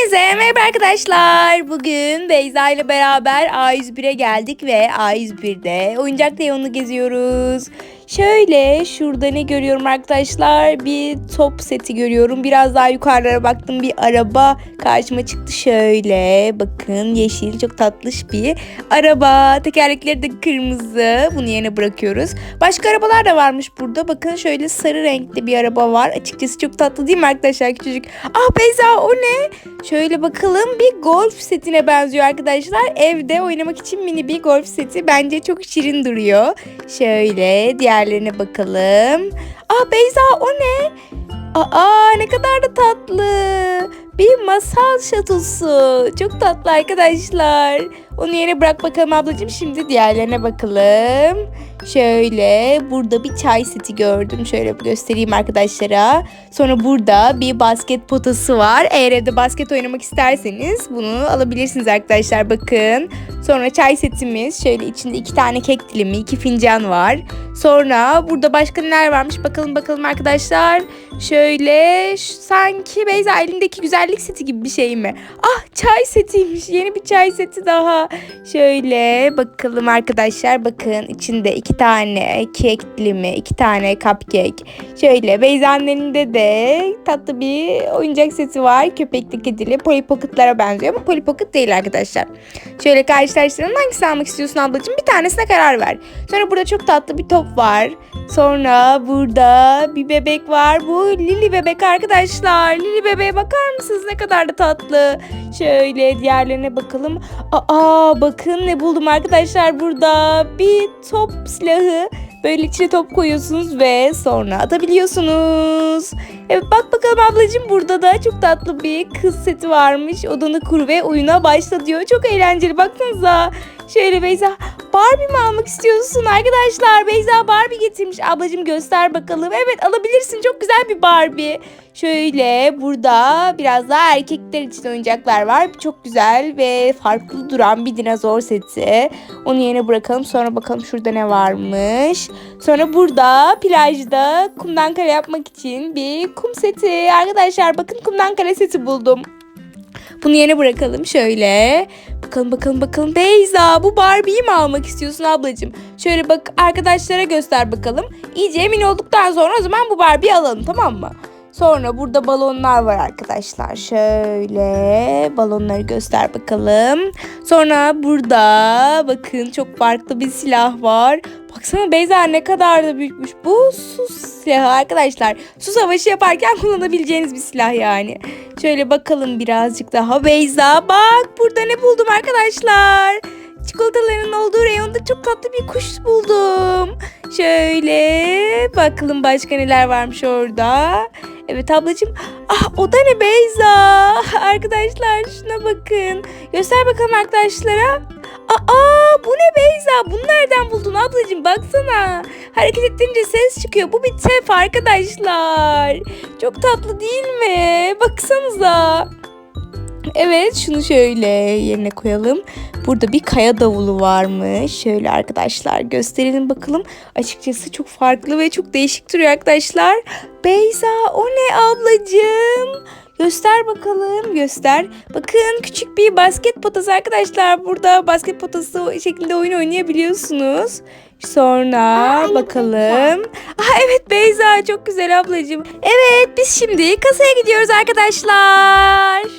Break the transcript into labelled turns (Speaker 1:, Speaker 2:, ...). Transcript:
Speaker 1: Hepinize merhaba arkadaşlar. Bugün Beyza ile beraber A101'e geldik ve A101'de oyuncak reyonunu geziyoruz. Şöyle şurada ne görüyorum arkadaşlar? Bir top seti görüyorum. Biraz daha yukarılara baktım bir araba karşıma çıktı. Şöyle bakın yeşil çok tatlış bir araba. Tekerlekleri de kırmızı. Bunu yerine bırakıyoruz. Başka arabalar da varmış burada. Bakın şöyle sarı renkli bir araba var. Açıkçası çok tatlı değil mi arkadaşlar küçücük? Ah Beyza o ne? Şöyle bakalım bir golf setine benziyor arkadaşlar. Evde oynamak için mini bir golf seti. Bence çok şirin duruyor. Şöyle diğerlerine bakalım. Ah Beyza o ne? Aa ne kadar da tatlı. Bir masal şatosu. Çok tatlı arkadaşlar. Onu yere bırak bakalım ablacığım. Şimdi diğerlerine bakalım. Şöyle burada bir çay seti gördüm. Şöyle göstereyim arkadaşlara. Sonra burada bir basket potası var. Eğer evde basket oynamak isterseniz bunu alabilirsiniz arkadaşlar. Bakın. Sonra çay setimiz. Şöyle içinde iki tane kek dilimi, iki fincan var. Sonra burada başka neler varmış bakalım bakalım arkadaşlar. Şöyle sanki Beyza elindeki güzellik seti gibi bir şey mi? Ah çay setiymiş. Yeni bir çay seti daha. Şöyle bakalım arkadaşlar. Bakın içinde iki tane kek dilimi, iki tane cupcake. Şöyle Beyza'nın elinde de tatlı bir oyuncak seti var. Köpekli kedili. Polly Pocket'lara benziyor ama Polly Pocket değil arkadaşlar. Şöyle karşılaştıralım. Hangisini almak istiyorsun ablacığım? Bir tanesine karar ver. Sonra burada çok tatlı bir top var. Sonra burada bir bebek var. Bu Lili bebek arkadaşlar. Lili bebeğe bakar mısınız? Ne kadar da tatlı. Şöyle diğerlerine bakalım. Aa bakın ne buldum arkadaşlar burada. Bir top silahı. Böyle içine top koyuyorsunuz ve sonra atabiliyorsunuz. Evet bak bakalım ablacığım burada da çok tatlı bir kız seti varmış. Odanı kur ve oyuna başla diyor. Çok eğlenceli baksanıza. Şöyle Beyza Barbie mi almak istiyorsun arkadaşlar? Beyza Barbie getirmiş. Ablacığım göster bakalım. Evet alabilirsin. Çok güzel bir Barbie. Şöyle burada biraz daha erkekler için oyuncaklar var. Çok güzel ve farklı duran bir dinozor seti. Onu yerine bırakalım. Sonra bakalım şurada ne varmış. Sonra burada plajda kumdan kare yapmak için bir kum seti. Arkadaşlar bakın kumdan kare seti buldum. Bunu yerine bırakalım şöyle. Bakalım bakalım bakalım. Beyza bu Barbie'yi mi almak istiyorsun ablacığım? Şöyle bak arkadaşlara göster bakalım. İyice emin olduktan sonra o zaman bu Barbie'yi alalım tamam mı? Sonra burada balonlar var arkadaşlar. Şöyle balonları göster bakalım. Sonra burada bakın çok farklı bir silah var. Baksana Beyza ne kadar da büyükmüş. Bu su silahı arkadaşlar. Su savaşı yaparken kullanabileceğiniz bir silah yani. Şöyle bakalım birazcık daha. Beyza bak burada ne buldum arkadaşlar. Çikolataların olduğu reyonda çok tatlı bir kuş buldum. Şöyle bakalım başka neler varmış orada. Evet ablacığım. Ah o da ne Beyza? Arkadaşlar şuna bakın. Göster bakalım arkadaşlara. Aa bu ne Beyza? Bunu nereden buldun ablacığım? Baksana. Hareket ettirince ses çıkıyor. Bu bir tef arkadaşlar. Çok tatlı değil mi? Baksanıza. Evet şunu şöyle yerine koyalım. Burada bir kaya davulu varmış. Şöyle arkadaşlar gösterelim bakalım. Açıkçası çok farklı ve çok değişik duruyor arkadaşlar. Beyza o ne ablacığım? Göster bakalım göster. Bakın küçük bir basket potası arkadaşlar. Burada basket potası şeklinde oyun oynayabiliyorsunuz. Sonra bakalım. Aa, evet Beyza çok güzel ablacığım. Evet biz şimdi kasaya gidiyoruz arkadaşlar.